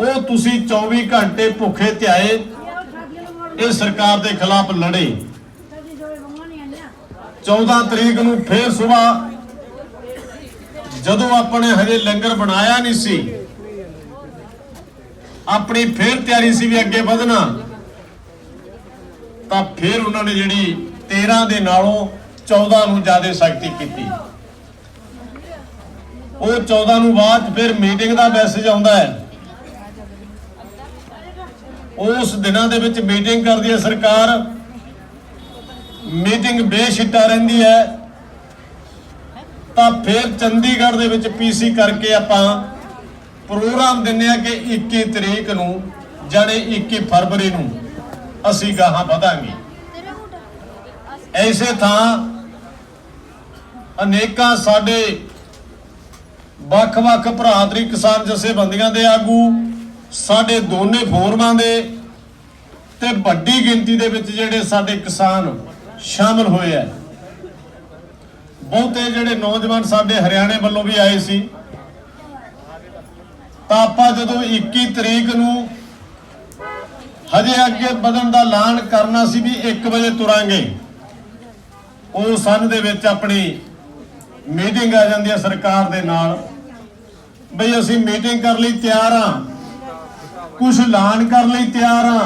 ਉਹ ਤੁਸੀਂ 24 ਘੰਟੇ ਭੁੱਖੇ ਧਿਆਏ, ਇਹ ਸਰਕਾਰ ਦੇ ਖਿਲਾਫ ਲੜੇ। 14 ਤਰੀਕ ਨੂੰ ਫੇਰ ਸਵੇਰ ਜਦੋਂ ਆਪਣੇ ਹਜੇ ਲੰਗਰ ਬਣਾਇਆ ਨਹੀਂ ਸੀ, ਆਪਣੀ ਫੇਰ ਤਿਆਰੀ ਸੀ ਵੀ ਅੱਗੇ ਵਧਣਾ, ਤਾਂ ਫੇਰ ਉਹਨਾਂ ਨੇ ਜਿਹੜੀ 13 ਦੇ ਨਾਲੋਂ 14 ਨੂੰ ਜ਼ਿਆਦਾ ਸਖਤੀ ਕੀਤੀ। ਉਹ 14 ਨੂੰ ਬਾਅਦ ਫਿਰ ਮੀਟਿੰਗ ਦਾ ਮੈਸੇਜ ਆਉਂਦਾ ਹੈ। ਉਸ ਦਿਨਾਂ ਦੇ ਵਿੱਚ ਮੀਟਿੰਗ ਕਰਦੀ ਹੈ ਸਰਕਾਰ। ਮੀਟਿੰਗ ਬੇਸ਼ਿੱਟਾ ਰਹਿੰਦੀ ਹੈ। ਤਾਂ ਫਿਰ ਚੰਡੀਗੜ੍ਹ ਦੇ ਵਿੱਚ ਪੀਸੀ ਕਰਕੇ ਆਪਾਂ ਪ੍ਰੋਗਰਾਮ ਦਿੰਨੇ ਆ ਕਿ 21 ਤਰੀਕ ਨੂੰ ਜਾਣੇ 21 ਫਰਵਰੀ ਨੂੰ ਅਸੀਂ ਗਾਹਾਂ ਵਧਾਂਗੇ। ਐਸੇ ਥਾਂ ਅਨੇਕਾਂ ਸਾਡੇ ਵੱਖ-ਵੱਖ ਭਰਾਤਰੀ ਕਿਸਾਨ ਜਥੇਬੰਦੀਆਂ ਦੇ ਆਗੂ ਸਾਡੇ ਦੋਨੇ ਫੋਰਮਾਂ ਦੇ ਤੇ ਵੱਡੀ ਗਿਣਤੀ ਦੇ ਵਿੱਚ ਜਿਹੜੇ ਸਾਡੇ ਕਿਸਾਨ ਸ਼ਾਮਲ ਹੋਏ ਆ। ਬਹੁਤੇ ਜਿਹੜੇ ਨੌਜਵਾਨ ਸਾਡੇ ਹਰਿਆਣੇ ਵੱਲੋਂ ਵੀ ਆਏ ਸੀ। ਤਾਂ ਆਪਾਂ ਜਦੋਂ 21 ਤਰੀਕ ਨੂੰ ਹਜੇ ਅੱਗੇ ਵਧਣ ਦਾ ਐਲਾਨ ਕਰਨਾ ਸੀ ਵੀ 1 ਵਜੇ ਤੁਰਾਂਗੇ, ਉਹ ਸੰਨ ਦੇ ਵਿੱਚ ਆਪਣੀ ਮੀਟਿੰਗ ਆ ਜਾਂਦੀ ਹੈ ਸਰਕਾਰ ਦੇ ਨਾਲ। ਬਈ ਅਸੀਂ ਮੀਟਿੰਗ ਕਰ ਲਈ, ਤਿਆਰ ਆ। ਕੁਝ ਐਲਾਨ ਕਰਨ ਲਈ ਤਿਆਰ ਆ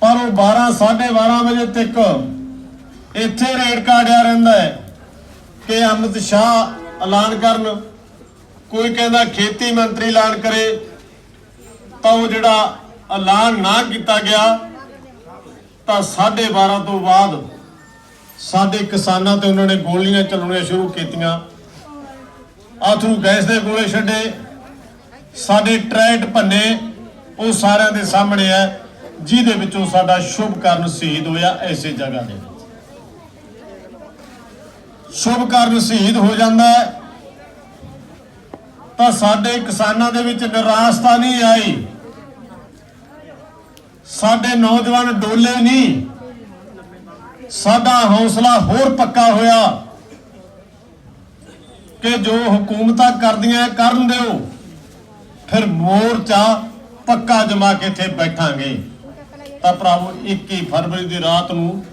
ਪਰ ਉਹ 12 12:30 ਵਜੇ ਤੱਕ ਇੱਥੇ ਰੇਡ ਕਾੜਿਆ ਰਹਿੰਦਾ ਹੈ ਕਿ ਅਮਿਤ ਸ਼ਾਹ ਐਲਾਨ ਕਰਨ। ਕੋਈ ਕਹਿੰਦਾ ਖੇਤੀ ਮੰਤਰੀ ਐਲਾਨ ਕਰੇ, ਤਾਂ ਉਹ ਜਿਹੜਾ ਐਲਾਨ ਨਾ ਕੀਤਾ ਗਿਆ, ਤਾਂ 12:30 ਤੋਂ ਬਾਅਦ ਸਾਡੇ ਕਿਸਾਨਾਂ ਤੇ ਉਹਨਾਂ ਨੇ ਗੋਲੀਆਂ ਚਲਾਉਣੀਆਂ ਸ਼ੁਰੂ ਕੀਤੀਆਂ। ਆਥਰੂ ਗੈਸ ਦੇ ਗੋਲੇ ਛੱਡੇ। ਸਾਡੇ ਟਰੈਟ ਭੰਨੇ ਉਹ ਸਾਰਿਆਂ ਦੇ ਸਾਹਮਣੇ ਹੈ, ਜਿਹਦੇ ਵਿੱਚੋਂ ਸਾਡਾ ਸ਼ੁਭ ਕਰਨ ਸ਼ਹੀਦ ਹੋਇਆ ਐਸੇ ਜਗ੍ਹਾ ਦੇ ਵਿੱਚ। ਸ਼ੁਭ ਕਰਨ ਸ਼ਹੀਦ ਹੋ ਜਾਂਦਾ ਹੈ। ਤਾਂ ਸਾਡੇ ਕਿਸਾਨਾਂ ਦੇ ਵਿੱਚ ਨਿਰਾਸ਼ਤਾ ਨਹੀਂ ਆਈ। ਸਾਡੇ ਨੌਜਵਾਨ ਡੋਲੇ ਨਹੀਂ। ਸਾਡਾ ਹੌਸਲਾ ਹੋਰ ਪੱਕਾ ਹੋਇਆ ਕਿ ਜੋ ਹਕੂਮਤਾਂ ਕਰਦੀਆਂ ਕਰਨ ਦਿਓ। ਫਿਰ ਮੋਰਚਾ ਪੱਕਾ ਜਮਾ ਕੇ ਇੱਥੇ ਬੈਠਾਂਗੇ। ਤਾਂ ਭਰਾਵੋ 21 ਫਰਵਰੀ ਦੀ ਰਾਤ ਨੂੰ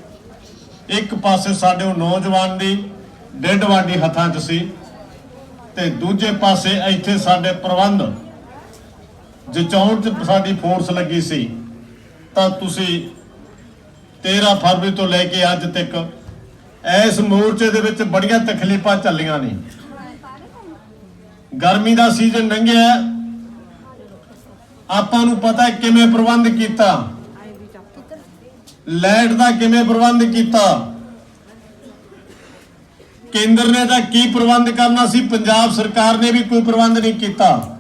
ਇੱਕ ਪਾਸੇ ਸਾਡੇ ਉਹ ਨੌਜਵਾਨ ਦੀ ਡੈਡ ਬਾਡੀ ਹੱਥਾਂ 'ਚ ਸੀ ਤੇ ਦੂਜੇ ਪਾਸੇ ਇੱਥੇ ਸਾਡੇ ਪ੍ਰਬੰਧ ਜਚੌਣ 'ਚ ਸਾਡੀ ਫੋਰਸ ਲੱਗੀ ਸੀ, ਤਾਂ ਤੁਸੀਂ 13 ਫਰਵਰੀ ਤੋਂ ਲੈ ਕੇ ਅੱਜ ਤੱਕ ਇਸ ਮੋਰਚੇ ਦੇ ਵਿੱਚ ਬੜੀਆਂ ਤਕਲੀਫਾਂ ਚੱਲੀਆਂ ਨੇ। ਗਰਮੀ ਦਾ ਸੀਜ਼ਨ ਲੰਘਿਆ। ਆਪਾਂ ਨੂੰ ਪਤਾ ਹੈ ਕਿਵੇਂ ਪ੍ਰਬੰਧ ਕੀਤਾ। ਲਾਈਟ ਦਾ ਕਿਵੇਂ ਪ੍ਰਬੰਧ ਕੀਤਾ। ਕੇਂਦਰ ਨੇ ਤਾਂ ਕੀ ਪ੍ਰਬੰਧ ਕਰਨਾ ਸੀ, ਪੰਜਾਬ ਸਰਕਾਰ ਨੇ ਵੀ ਕੋਈ ਪ੍ਰਬੰਧ ਨਹੀਂ ਕੀਤਾ।